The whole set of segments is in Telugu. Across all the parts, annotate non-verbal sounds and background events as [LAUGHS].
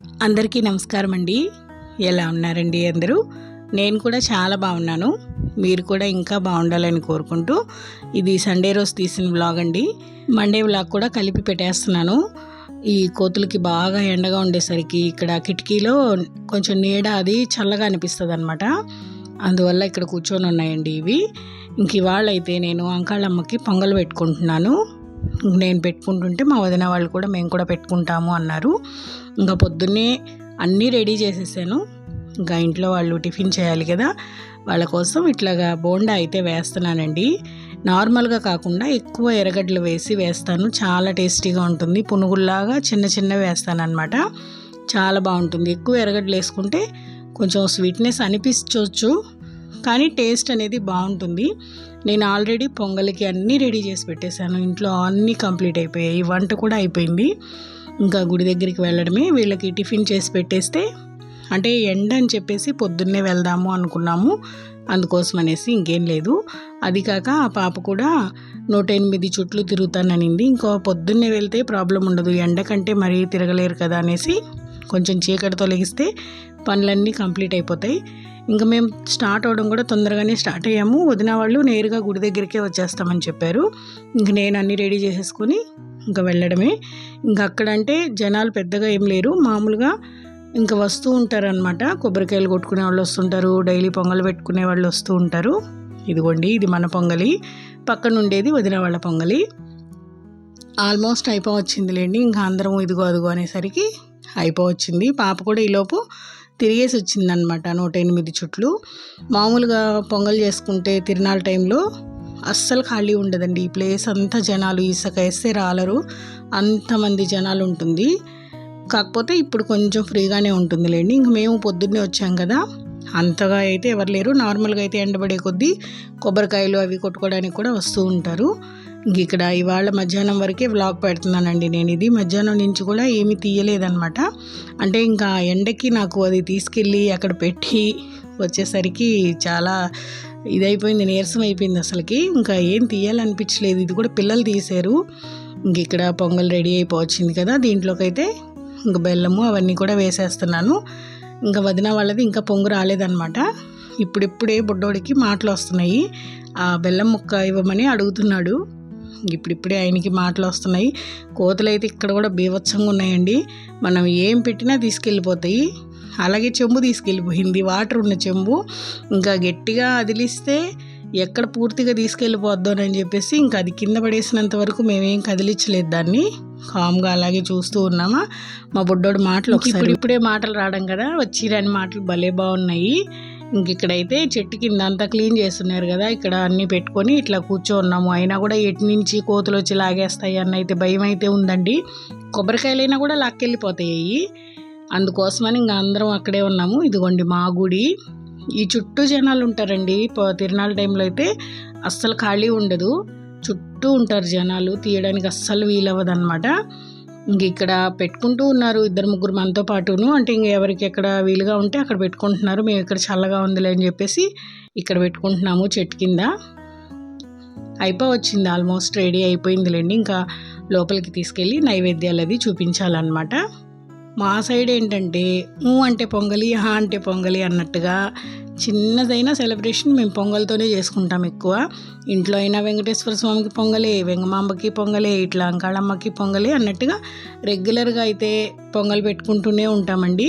అందరికీ నమస్కారం అండి ఎలా ఉన్నారండి అందరూ? నేను కూడా చాలా బాగున్నాను. మీరు కూడా ఇంకా బాగుండాలని కోరుకుంటూ ఇది సండే రోజు తీసిన వ్లాగ్ అండి. మండే వ్లాగ్ కూడా కలిపి పెట్టేస్తున్నాను. ఈ కోతులకి బాగా ఎండగా ఉండేసరికి ఇక్కడ కిటికీలో కొంచెం నీడ అది చల్లగా అనిపిస్తుంది అనమాట అందువల్ల ఇక్కడ కూర్చొని ఉన్నాయండి ఇవి. ఇంక ఇవాళ అయితే నేను అంకాళమ్మకి పొంగల్ పెట్టుకుంటున్నాను. నేను పెట్టుకుంటుంటే మా వదిన వాళ్ళు కూడా మేము కూడా పెట్టుకుంటాము అన్నారు. ఇంకా పొద్దున్నే అన్నీ రెడీ చేసేసాను. ఇంకా ఇంట్లో వాళ్ళు టిఫిన్ చేయాలి కదా వాళ్ళ కోసం ఇట్లాగా బోండా అయితే వేస్తున్నానండి. నార్మల్గా కాకుండా ఎక్కువ ఎర్రగడ్డలు వేసి వేస్తాను. చాలా టేస్టీగా ఉంటుంది. పునుగుల్లాగా చిన్న చిన్నవి వేస్తాను అనమాట చాలా బాగుంటుంది. ఎక్కువ ఎర్రగడ్డలు వేసుకుంటే కొంచెం స్వీట్నెస్ అనిపించవచ్చు కానీ టేస్ట్ అనేది బాగుంటుంది. నేను ఆల్రెడీ పొంగల్కి అన్నీ రెడీ చేసి పెట్టేశాను. ఇంట్లో అన్నీ కంప్లీట్ అయిపోయాయి. వంట కూడా అయిపోయింది. ఇంకా గుడి దగ్గరికి వెళ్ళడమే. వీళ్ళకి టిఫిన్ చేసి పెట్టేస్తే అంటే ఎండ అని చెప్పేసి పొద్దున్నే వెళ్దాము అనుకున్నాము. అందుకోసం అనేసి ఇంకేం లేదు. అది కాక ఆ పాప కూడా నూట ఎనిమిది చుట్లు తిరుగుతాననింది. ఇంకో పొద్దున్నే వెళ్తే ప్రాబ్లం ఉండదు. ఎండ కంటే మరీ తిరగలేరు కదా అనేసి కొంచెం చీకటితో లెగిస్తే పనులన్నీ కంప్లీట్ అయిపోతాయి. ఇంకా మేము స్టార్ట్ అవడం కూడా తొందరగానే స్టార్ట్ అయ్యాము. వదిన వాళ్ళు నేరుగా గుడి దగ్గరికే వచ్చేస్తామని చెప్పారు. ఇంక నేను అన్నీ రెడీ చేసేసుకొని ఇంకా వెళ్ళడమే. ఇంకా అక్కడంటే జనాలు పెద్దగా ఏం లేరు. మామూలుగా ఇంకా వస్తూ ఉంటారనమాట కొబ్బరికాయలు కొట్టుకునే వాళ్ళు వస్తుంటారు. డైలీ పొంగల్ పెట్టుకునే వాళ్ళు వస్తూ ఉంటారు. ఇదిగోండి ఇది మన పొంగలి. పక్కన ఉండేది వదిన వాళ్ళ పొంగలి. ఆల్మోస్ట్ అయిపోవచ్చిందిలేండి. ఇంకా అందరం ఇదిగో అదిగో అనేసరికి అయిపోవచ్చింది. పాప కూడా ఈలోపు తిరిగేసి వచ్చిందనమాట నూట ఎనిమిది చుట్లు. మామూలుగా పొంగల్ చేసుకుంటే తిరునాళ్ళ టైంలో అస్సలు ఖాళీ ఉండదండి. ఈ ప్లేస్ అంతా జనాలు ఇసుక వేస్తే రాలరు. అంతమంది జనాలు ఉంటుంది. కాకపోతే ఇప్పుడు కొంచెం ఫ్రీగానే ఉంటుందిలేండి. ఇంక మేము పొద్దున్నే వచ్చాం కదా. అంతగా అయితే ఎవరు లేరు. నార్మల్గా అయితే ఎండబడే కొద్దీ కొబ్బరికాయలు అవి కొట్టుకోవడానికి కూడా వస్తూ ఉంటారు. ఇక్కడ ఇవాళ మధ్యాహ్నం వరకే వ్లాగ్ పెడుతున్నానండి నేను. ఇది మధ్యాహ్నం నుంచి కూడా ఏమీ తీయలేదనమాట అంటే ఇంకా ఎండకి నాకు అది తీసుకెళ్ళి అక్కడ పెట్టి వచ్చేసరికి చాలా ఇదైపోయింది నీరసం అయిపోయింది అసలుకి. ఇంకా ఏం తీయాలనిపించలేదు. ఇది కూడా పిల్లలు తీశారు. ఇంక ఇక్కడ పొంగల్ రెడీ అయిపోవచ్చింది కదా దీంట్లోకి అయితే ఇంక బెల్లము అవన్నీ కూడా వేసేస్తున్నాను. ఇంకా వదిన వాళ్ళది ఇంకా పొంగు రాలేదనమాట ఇప్పుడిప్పుడే బుడ్డోడికి మాటలు వస్తున్నాయి. ఆ బెల్లం ముక్క ఇవ్వమని అడుగుతున్నాడు. ఇప్పుడిప్పుడే ఆయనకి మాటలు వస్తున్నాయి కోతలు అయితే ఇక్కడ కూడా బీభత్సంగా ఉన్నాయండి. మనం ఏం పెట్టినా తీసుకెళ్ళిపోతాయి. అలాగే చెంబు తీసుకెళ్ళిపోయింది. వాటర్ ఉన్న చెంబు. ఇంకా గట్టిగా అదిలిస్తే ఎక్కడ పూర్తిగా తీసుకెళ్ళిపోద్దానని చెప్పేసి ఇంకా అది కింద పడేసినంత వరకు మేమేం కదిలించలేదు దాన్ని. కామ్గా అలాగే చూస్తూ ఉన్నామా? మా బుడ్డోడు మాటలు ఒకసారి ఇప్పుడే మాటలు రావడం కదా? వచ్చిరాని మాటలు భలే బాగున్నాయి. ఇంక ఇక్కడైతే చెట్టు కింద అంతా క్లీన్ చేస్తున్నారు కదా ఇక్కడ అన్ని పెట్టుకొని ఇట్లా కూర్చో ఉన్నాము అయినా కూడా ఎటు నుంచి కోతులు వచ్చి లాగేస్తాయి అన్న అయితే భయం అయితే ఉందండి. కొబ్బరికాయలైనా కూడా లాక్కెళ్ళిపోతాయి. అందుకోసమని ఇంకా అందరం అక్కడే ఉన్నాము. ఇదిగోండి మా గుడి. ఈ చుట్టూ జనాలు ఉంటారండి. తిరునాళ్ళ టైంలో అయితే అస్సలు ఖాళీ ఉండదు. చుట్టూ ఉంటారు జనాలు. తీయడానికి అస్సలు వీలవ్వదు అనమాట ఇంక ఇక్కడ పెట్టుకుంటూ ఉన్నారు ఇద్దరు ముగ్గురు మనతో పాటును. అంటే ఇంక ఎవరికి ఎక్కడ వీలుగా ఉంటే అక్కడ పెట్టుకుంటున్నారు. మేము ఇక్కడ చల్లగా ఉందిలే అని చెప్పేసి ఇక్కడ పెట్టుకుంటున్నాము చెట్టు కింద. అయిపోవచ్చింది ఆల్మోస్ట్ రెడీ అయిపోయిందిలేండి. ఇంకా లోపలికి తీసుకెళ్ళి నైవేద్యాలు అది చూపించాలన్నమాట. మా సైడ్ ఏంటంటే ఊ అంటే పొంగలి హా అంటే పొంగలి అన్నట్టుగా చిన్నదైనా సెలబ్రేషన్ మేము పొంగల్తోనే చేసుకుంటాం ఎక్కువ. ఇంట్లో అయినా వెంకటేశ్వర స్వామికి పొంగలే వెంగమాంబకి పొంగలే ఇట్లా అంకాళమ్మకి పొంగలే అన్నట్టుగా రెగ్యులర్గా అయితే పొంగల్ పెట్టుకుంటూనే ఉంటామండి.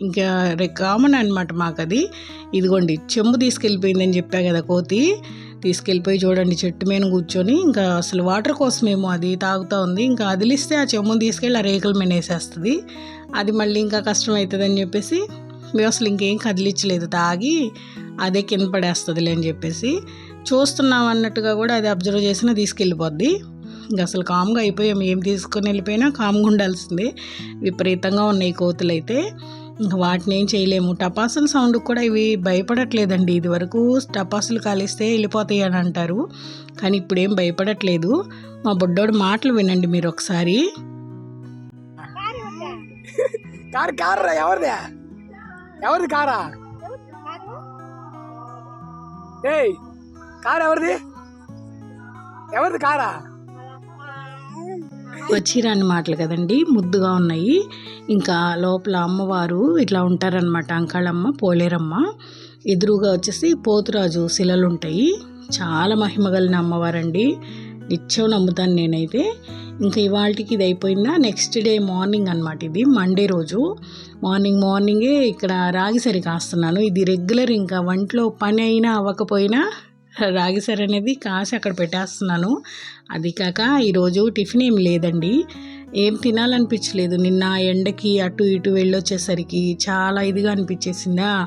ఇంకా కామన్ అనమాట మాకు అది ఇదిగోండి చెంబు తీసుకెళ్ళిపోయిందని చెప్పా కదా కోతి. తీసుకెళ్ళిపోయి చూడండి చెట్టు మీద కూర్చొని ఇంకా అసలు వాటర్ కోసమేమో అది తాగుతూ ఉంది. ఇంకా అదిలిస్తే ఆ చెమ్ము తీసుకెళ్ళి ఆ రేకుల మీద వేసేస్తుంది. అది మళ్ళీ ఇంకా కష్టం అవుతుందని చెప్పేసి మేము అసలు ఇంకేం కదిలించలేదు. తాగి అదే కింద పడేస్తుందిలే అని చెప్పేసి చూస్తున్నాం అన్నట్టుగా కూడా అది అబ్జర్వ్ చేసినా తీసుకెళ్ళిపోద్ది. ఇంకా అసలు కామ్గా అయిపోయాం. ఏం తీసుకొని వెళ్ళిపోయినా కామ్గా ఉండాల్సిందే. విపరీతంగా ఉన్నాయి కోతులు అయితే ఇంక వాటిని ఏం చేయలేము. టపాసుల సౌండ్ కూడా ఇవి భయపడట్లేదండి. ఇది వరకు టపాసులు కాలిస్తే వెళ్ళిపోతాయి అని అంటారు. కానీ ఇప్పుడేం భయపడట్లేదు. మా బుడ్డోడు మాటలు వినండి మీరు ఒకసారి. కారు కారు ఎవరిదే? ఎవరిది కారా? ఏయ్ కారు ఎవరిది? ఎవరిది కారా? వచ్చిరాని మాటలు కదండి ముద్దుగా ఉన్నాయి. ఇంకా లోపల అమ్మవారు ఇట్లా ఉంటారనమాట అంకాళమ్మ పోలేరమ్మ. ఎదురుగా వచ్చేసి పోతురాజు శిలలు ఉంటాయి చాలా మహిమ కలిగిన అమ్మవారండి. నిత్యం నమ్ముతాను నేనైతే. ఇంకా ఇవాళకి ఇది అయిపోయిందా నెక్స్ట్ డే మార్నింగ్ అనమాట ఇది మండే రోజు. మార్నింగ్ మార్నింగే ఇక్కడ రాగిసరి కాస్తున్నాను. ఇది రెగ్యులర్ ఇంకా వంటలో పని అయినా అవ్వకపోయినా రాగిసరి అనేది కాసి అక్కడ పెట్టేస్తున్నాను. అది కాక ఈరోజు టిఫిన్ ఏం లేదండి. ఏం తినాలనిపించలేదు. నిన్న ఎండకి అటు ఇటు వెళ్ళొచ్చేసరికి చాలా ఇదిగా అనిపించేసిందా?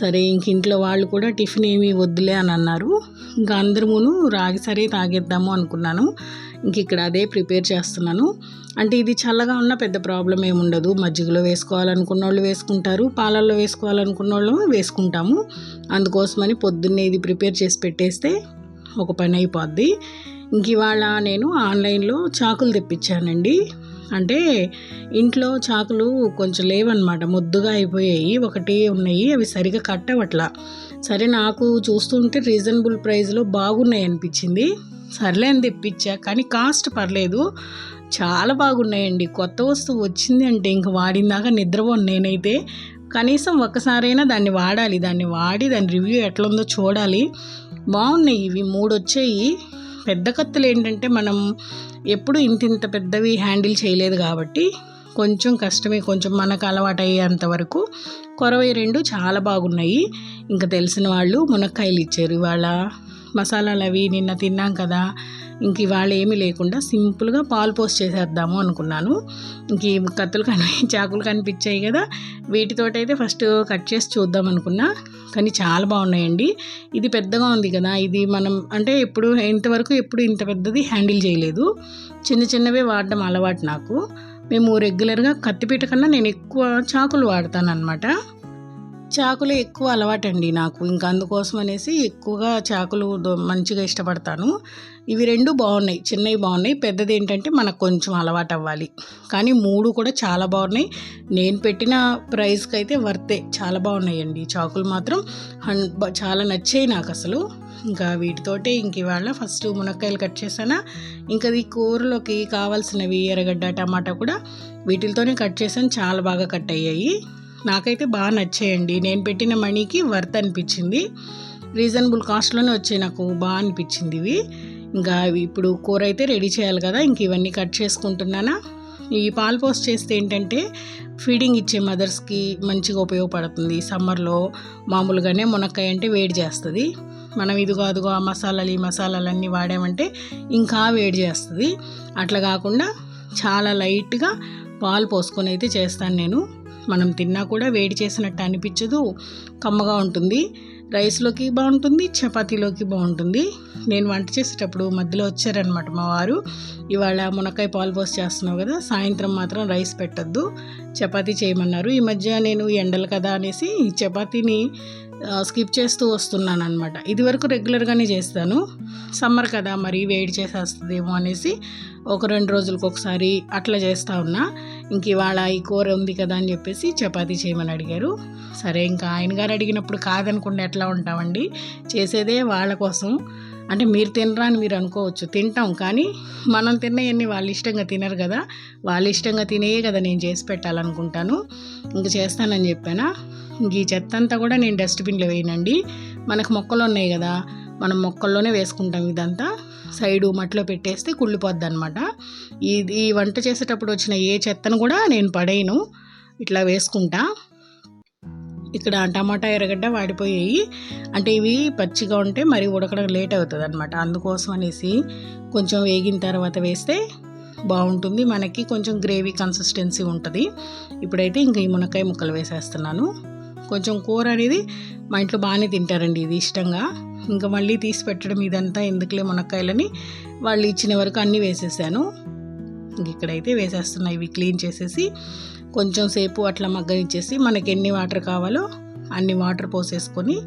సరే ఇంక ఇంట్లో వాళ్ళు కూడా టిఫిన్ ఏమీ వద్దులే అని అన్నారు. ఇంకా అందరమును రాగి సరే తాగేద్దాము అనుకున్నాను. ఇంక ఇక్కడ అదే ప్రిపేర్ చేస్తున్నాను. అంటే ఇది చల్లగా ఉన్న పెద్ద ప్రాబ్లం ఏముండదు మజ్జిగలో వేసుకోవాలనుకున్న వాళ్ళు వేసుకుంటారు. పాలల్లో వేసుకోవాలనుకున్న వాళ్ళు వేసుకుంటాము. అందుకోసమని పొద్దున్నే ఇది ప్రిపేర్ చేసి పెట్టేస్తే ఒక పని అయిపోద్ది. ఇంక ఇవాళ నేను ఆన్లైన్లో చాకులు తెప్పించానండి. అంటే ఇంట్లో చాకులు కొంచెం లేవన్నమాట. ముద్దుగా అయిపోయాయి. ఒకటి ఉన్నాయి. అవి సరిగా కట్టవట్లా. సరే నాకు చూస్తుంటే రీజనబుల్ ప్రైస్లో బాగున్నాయి అనిపించింది. సర్లే అని తెప్పించా కానీ కాస్ట్ పర్లేదు. చాలా బాగున్నాయండి. కొత్త వస్తువు వచ్చింది అంటే ఇంక వాడిందాక నిద్రపోను నేనైతే. కనీసం ఒక్కసారైనా దాన్ని వాడాలి. దాన్ని వాడి దాని రివ్యూ ఎట్లుందో చూడాలి. బాగున్నాయి ఇవి మూడు వచ్చాయి పెద్ద కత్తులు ఏంటంటే మనం ఎప్పుడు ఇంత ఇంత పెద్దవి హ్యాండిల్ చేయలేదు కాబట్టి కొంచెం కష్టమే కొంచెం మనకు అలవాటు అయ్యేంత వరకు కొరవై రెండు చాలా బాగున్నాయి. ఇంకా తెలిసిన వాళ్ళు మునక్కాయలు ఇచ్చారు. ఇవాళ మసాలాలు అవి నిన్న తిన్నాం కదా ఇంక ఇవాళ ఏమీ లేకుండా సింపుల్గా పాలు పోస్ట్ చేసేద్దాము అనుకున్నాను. ఇంక ఈ కత్తులు కనిపి [LAUGHS] చాకులు కనిపించాయి కదా వీటితోటైతే ఫస్ట్ కట్ చేసి చూద్దాం అనుకున్నా. కానీ చాలా బాగున్నాయండి. ఇది పెద్దగా ఉంది కదా ఇది మనం అంటే ఎప్పుడు ఇంతవరకు ఎప్పుడు ఇంత పెద్దది హ్యాండిల్ చేయలేదు. చిన్న చిన్నవే వాడడం అలవాటు నాకు. మేము రెగ్యులర్గా కత్తిపీట కన్నా నేను ఎక్కువ చాకులు వాడతాను అనమాట చాకులు ఎక్కువ అలవాటండి నాకు. ఇంకా అందుకోసం అనేసి ఎక్కువగా చాకులు మంచిగా ఇష్టపడతాను. ఇవి రెండు బాగున్నాయి చిన్నవి బాగున్నాయి పెద్దది ఏంటంటే మనకు కొంచెం అలవాటు అవ్వాలి కానీ మూడు కూడా చాలా బాగున్నాయి నేను పెట్టిన ప్రైస్కి అయితే వర్తే చాలా బాగున్నాయండి చాకులు మాత్రం హన్ చాలా నచ్చాయి నాకు అసలు. ఇంకా వీటితోటే ఇంక ఇవాళ ఫస్ట్ మునక్కాయలు కట్ చేశానా. ఇంకా ఈ కూరలోకి కావాల్సినవి ఎర్రగడ్డ టమాటా కూడా వీటితోనే కట్ చేశాను. చాలా బాగా కట్ అయ్యాయి. నాకైతే బాగా నచ్చాయండి. నేను పెట్టిన మనీకి వర్త్ అనిపించింది. రీజనబుల్ కాస్ట్లోనే వచ్చాయి నాకు. బాగా అనిపించింది ఇవి. ఇంకా ఇప్పుడు కూర అయితే రెడీ చేయాలి కదా ఇంక ఇవన్నీ కట్ చేసుకుంటున్నానా? ఈ పాలు పోస్ట్ చేస్తే ఏంటంటే ఫీడింగ్ ఇచ్చే మదర్స్కి మంచిగా ఉపయోగపడుతుంది. సమ్మర్లో మామూలుగానే మునక్కాయ అంటే వేడి చేస్తుంది. మనం ఇదిగో అదిగో ఆ మసాలాలు ఈ మసాలాలన్నీ వాడామంటే ఇంకా వేడి చేస్తుంది. అట్లా కాకుండా చాలా లైట్గా పాలు పోసుకొని అయితే చేస్తాను నేను. మనం తిన్నా కూడా వేడి చేసినట్టు అనిపించదు. కమ్మగా ఉంటుంది. రైస్లోకి బాగుంటుంది. చపాతీలోకి బాగుంటుంది. నేను వంట చేసేటప్పుడు మధ్యలో వచ్చారనమాట మా వారు. ఇవాళ మునక్కాయ పాలు పోసి చేస్తున్నావు కదా సాయంత్రం మాత్రం రైస్ పెట్టద్దు. చపాతీ చేయమన్నారు. ఈ మధ్య నేను ఎండలు కదా అనేసి ఈ చపాతీని స్కిప్ చేస్తూ వస్తున్నాను అనమాట ఇదివరకు రెగ్యులర్గానే చేస్తాను. సమ్మర్ కదా మరి వేడి చేసేస్తుందేమో అనేసి ఒక రెండు రోజులకు ఒకసారి అట్లా చేస్తూ ఉన్నా. ఇంక ఇవాళ ఈ కూర ఉంది కదా అని చెప్పేసి చపాతీ చేయమని అడిగారు. సరే ఇంకా ఆయన గారు అడిగినప్పుడు కాదనకుండా ఎట్లా ఉంటామండి? చేసేదే వాళ్ళ కోసం. అంటే మీరు తినరా అని మీరు అనుకోవచ్చు. తింటాం కానీ మనం తిన్నవన్నీ వాళ్ళు ఇష్టంగా తినరు కదా. వాళ్ళు ఇష్టంగా తినేయే కదా నేను చేసి పెట్టాలనుకుంటాను. ఇంక చేస్తానని చెప్పానా? ఇంక ఈ చెత్త అంతా కూడా నేను డస్ట్బిన్లో వేయనండి. మనకు మొక్కలు ఉన్నాయి కదా. మనం మొక్కల్లోనే వేసుకుంటాం ఇదంతా. సైడు మట్లో పెట్టేస్తే కుళ్ళిపోద్ది అనమాట ఈ ఈ వంట చేసేటప్పుడు వచ్చిన ఏ చెత్తను కూడా నేను పడేయను. ఇట్లా వేసుకుంటా. ఇక్కడ టమాటా ఎర్రగడ్డ వాడిపోయాయి. అంటే ఇవి పచ్చిగా ఉంటే మరి ఉడకడం లేట్ అవుతుంది అనమాట అందుకోసం అనేసి కొంచెం వేగిన తర్వాత వేస్తే బాగుంటుంది. మనకి కొంచెం గ్రేవీ కన్సిస్టెన్సీ ఉంటుంది. ఇప్పుడైతే ఇంకా ఈ మునక్కాయ ముక్కలు వేసేస్తున్నాను. కొంచెం కూర అనేది మా ఇంట్లో బాగానే తింటారండి ఇది ఇష్టంగా. ఇంకా మళ్ళీ తీసి పెట్టడం ఇదంతా ఎందుకులే మునక్కాయలని వాళ్ళు ఇచ్చిన వరకు అన్నీ వేసేసాను. ఇక్కడైతే వేసేస్తున్నాయి ఇవి క్లీన్ చేసేసి కొంచెం సేపు అట్లా మగ్గనిచ్చేసి మనకి ఎన్ని వాటర్ కావాలో అన్ని వాటర్ పోసేసుకొని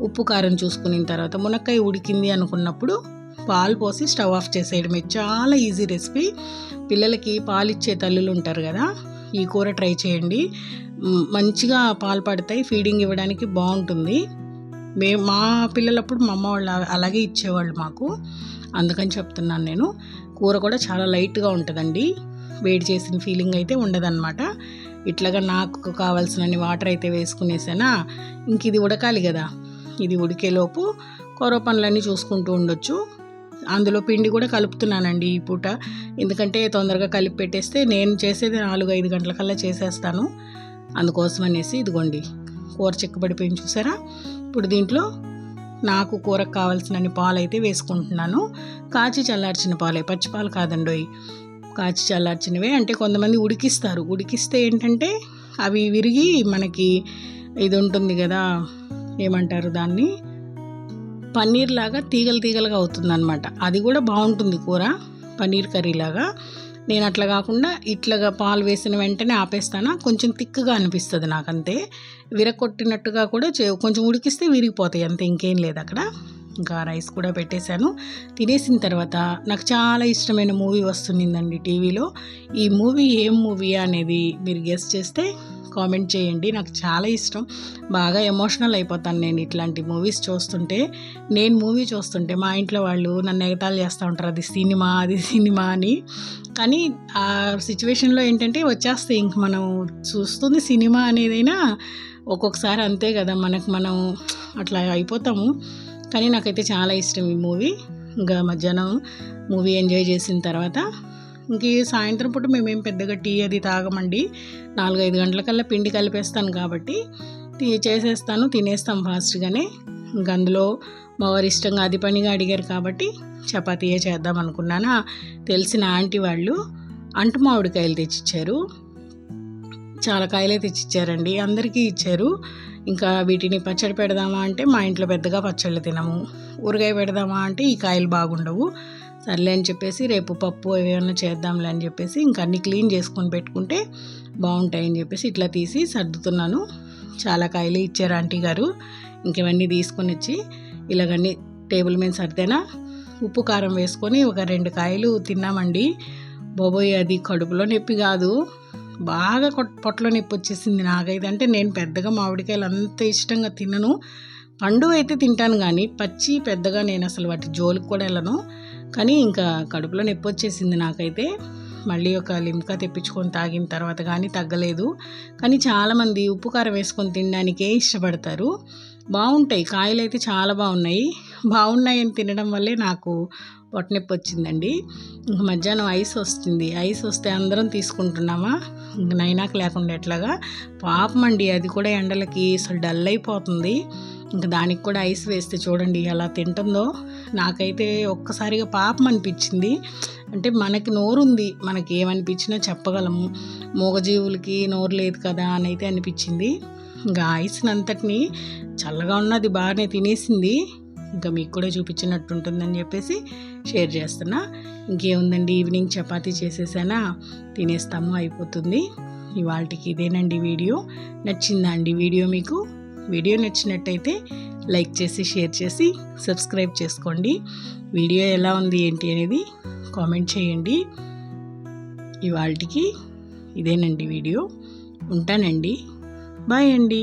ఉప్పు కారం చూసుకున్న తర్వాత మునక్కాయ ఉడికింది అనుకున్నప్పుడు పాలు పోసి స్టవ్ ఆఫ్ చేసేయడమే. చాలా ఈజీ రెసిపీ. పిల్లలకి పాలు ఇచ్చే తల్లులు ఉంటారు కదా ఈ కూర ట్రై చేయండి. మంచిగా పాలు పడతాయి ఫీడింగ్ ఇవ్వడానికి బాగుంటుంది. మే మా పిల్లలప్పుడు మా అమ్మ వాళ్ళు అలాగే ఇచ్చేవాళ్ళు మాకు. అందుకని చెప్తున్నాను నేను. కూర కూడా చాలా లైట్గా ఉంటుందండి. వేడి చేసిన ఫీలింగ్ అయితే ఉండదన్నమాట. ఇట్లాగా నాకు కావాల్సినన్ని వాటర్ అయితే వేసుకునేసానా ఇంక ఇది ఉడకాలి కదా. ఇది ఉడికేలోపు కూర పనులన్నీ చూసుకుంటూ ఉండొచ్చు. అందులో పిండి కూడా కలుపుతున్నానండి ఈ పూట. ఎందుకంటే తొందరగా కలిపి పెట్టేస్తే నేను చేసేది నాలుగు ఐదు గంటలకల్లా చేసేస్తాను. అందుకోసం అనేసి ఇదిగోండి. కూర చిక్కబడిపోయింది చూసారా? ఇప్పుడు దీంట్లో నాకు కూరకు కావాల్సినన్ని పాలు అయితే వేసుకుంటున్నాను. కాచి చల్లార్చిన పాలే పచ్చి పాలు కాదండోయ్. కాచి చల్లార్చినవే అంటే కొంతమంది ఉడికిస్తారు. ఉడికిస్తే ఏంటంటే అవి విరిగి మనకి ఇది ఉంటుంది కదా ఏమంటారు దాన్ని? పన్నీర్ లాగా తీగలు తీగలుగా అవుతుంది అది కూడా బాగుంటుంది కూర పన్నీర్ కర్రీ లాగా నేను అట్లా కాకుండా ఇట్లాగా పాలు వేసిన వెంటనే ఆపేస్తానా? కొంచెం తిక్కుగా అనిపిస్తుంది నాకంతే. విరగొట్టినట్టుగా కూడా చే కొంచెం ఉడికిస్తే విరిగిపోతాయి అంతే ఇంకేం లేదు అక్కడ. ఇంకా రైస్ కూడా పెట్టేశాను. తినేసిన తర్వాత నాకు చాలా ఇష్టమైన మూవీ వస్తుందండి టీవీలో. ఈ మూవీ ఏం మూవీ అనేది మీరు గెస్ట్ చేస్తే కామెంట్ చేయండి నాకు చాలా ఇష్టం. బాగా ఎమోషనల్ అయిపోతాను నేను ఇట్లాంటి మూవీస్ చూస్తుంటే. నేను మూవీ చూస్తుంటే మా ఇంట్లో వాళ్ళు నన్ను ఎగతాళి చేస్తూ ఉంటారు అది సినిమా అది సినిమా అని. కానీ ఆ సిచ్యువేషన్లో ఏంటంటే వచ్చేస్తాయి. ఇంక మనం చూస్తుంది సినిమా అనేదైనా ఒక్కొక్కసారి అంతే కదా. మనకు మనం అట్లా అయిపోతాము. కానీ నాకైతే చాలా ఇష్టం ఈ మూవీ. ఇంకా మధ్యాహ్నం మూవీ ఎంజాయ్ చేసిన తర్వాత ఇంక సాయంత్రం పూట మేమేం పెద్దగా టీ అది తాగమండి. నాలుగైదు గంటలకల్లా పిండి కలిపేస్తాను కాబట్టి టీ చేసేస్తాను తినేస్తాం ఫాస్ట్గానే ఇంక అందులో మా వారు ఇష్టంగా అది పనిగా అడిగారు కాబట్టి చపాతీయే చేద్దాం అనుకున్నానా. తెలిసిన ఆంటీ వాళ్ళు అంటు మామిడికాయలు తెచ్చిచ్చారు. చాలా కాయలే తెచ్చిచ్చారండి. అందరికీ ఇచ్చారు. ఇంకా వీటిని పచ్చడి పెడదామా అంటే మా ఇంట్లో పెద్దగా పచ్చళ్ళు తినము. ఊరగాయ పెడదామా అంటే ఈ కాయలు బాగుండవు. సర్లే అని చెప్పేసి రేపు పప్పు ఏమైనా చేద్దాంలే అని చెప్పేసి ఇంకా అన్ని క్లీన్ చేసుకొని పెట్టుకుంటే బాగుంటాయని చెప్పేసి ఇట్లా తీసి సర్దుతున్నాను. చాలా కాయలు ఇచ్చారు ఆంటీ గారు. ఇంకవన్నీ తీసుకొని వచ్చి ఇలాగన్నీ టేబుల్ మీద సర్దేనా? ఉప్పు కారం వేసుకొని ఒక రెండు కాయలు తిన్నామండి. బాబోయ్ అది కడుపులో నొప్పి కాదు. బాగా కొట్- పొట్టలో నొప్పి వచ్చేసింది నాకైతే. అంటే నేను పెద్దగా మామిడికాయలు అంత ఇష్టంగా తినను. పండు అయితే తింటాను కానీ పచ్చి పెద్దగా నేను అసలు వాటి జోలికి కూడా వెళ్ళను. కానీ ఇంకా కడుపులో నొప్పి వచ్చేసింది నాకైతే. మళ్ళీ ఒక లిమ్కా తెప్పించుకొని తాగిన తర్వాత కానీ తగ్గలేదు. కానీ చాలామంది ఉప్పు కారం వేసుకొని తినడానికే ఇష్టపడతారు. బాగుంటాయి. కాయలు అయితే చాలా బాగున్నాయి. బాగున్నాయని తినడం వల్లే నాకు పొట్టనొప్పి వచ్చిందండి ఇంక మధ్యాహ్నం ఐస్ వస్తుంది. ఐస్ వస్తే అందరం తీసుకుంటున్నామా? ఇంక నైనాకు లేకుండా ఎట్లాగా? పాపం అండి అది కూడా ఎండలకి అసలు డల్ అయిపోతుంది ఇంక దానికి కూడా ఐస్ వేస్తే చూడండి ఎలా తింటుందో. నాకైతే ఒక్కసారిగా పాపం అనిపించింది. అంటే మనకి నోరుంది. మనకి ఏమనిపించినా చెప్పగలము. మూగజీవులకి నోరు లేదు కదా అని అయితే అనిపించింది. ఇంకా ఐస్ని చల్లగా ఉన్నది బాగానే తినేసింది. ఇంకా మీకు కూడా చూపించినట్టుంటుందని చెప్పేసి షేర్ చేస్తున్నా. ఇంకేముందండి ఈవినింగ్ చపాతీ చేసేసానా తినేస్తాము అయిపోతుంది. ఇవాళకి ఇదేనండి వీడియో. నచ్చిందా అండి వీడియో మీకు? వీడియో నచ్చినట్టయితే లైక్ చేసి షేర్ చేసి సబ్స్క్రైబ్ చేసుకోండి. వీడియో ఎలా ఉంది ఏంటి అనేది కామెంట్ చేయండి. ఇవాళకి ఇదేనండి వీడియో. ఉంటానండి. బాయ్ అండి.